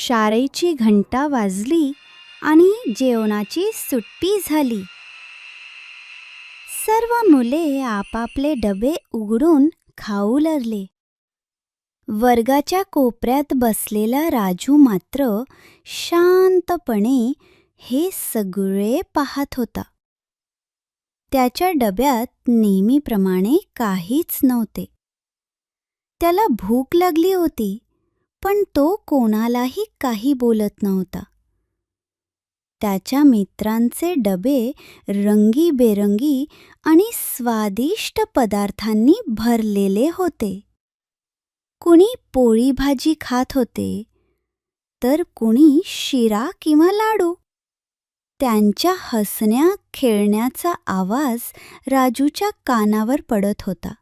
शाळेची घंटा वाजली आणि जेवणाची सुट्टी झाली. सर्व मुले आपापले डबे उघडून खाऊ लागले. वर्गाच्या कोपऱ्यात बसलेला राजू मात्र शांतपणे हे सगळे पाहत होता. त्याच्या डब्यात नेहमीप्रमाणे काहीच नव्हते. त्याला भूक लागली होती. पण तो कोणालाही काही बोलत नव्हता. त्याच्या मित्रांचे डबे रंगीबेरंगी आणि स्वादिष्ट पदार्थांनी भरलेले होते. कुणी पोळी भाजी खात होते तर कुणी शिरा किंवा लाडू. त्यांच्या हसण्या खेळण्याचा आवाज राजूच्या कानावर पडत होता.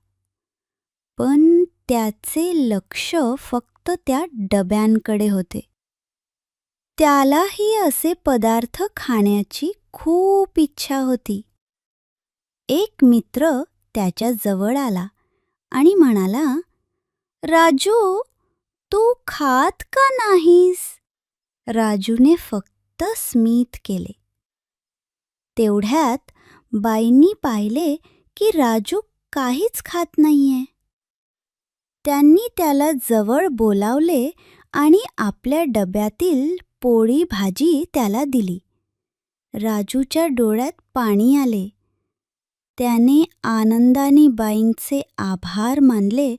पण त्याचे लक्ष फक्त त्या डब्यांकडे होते. त्यालाही असे पदार्थ खाण्याची खूप इच्छा होती. एक मित्र त्याच्याजवळ आला आणि म्हणाला राजू तू खात का नाहीस? राजूने फक्त स्मित केले. तेवढ्यात बाईंनी पाहिले की राजू काहीच खात नाहीये. त्यांनी त्याला जवळ बोलावले आणि आपल्या डब्यातील पोळी भाजी त्याला दिली. राजूच्या डोळ्यात पाणी आले. त्याने आनंदाने बाईंचे आभार मानले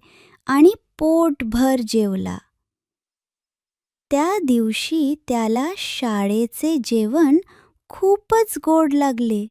आणि पोटभर जेवला. त्या दिवशी त्याला शाळेचे जेवण खूपच गोड लागले.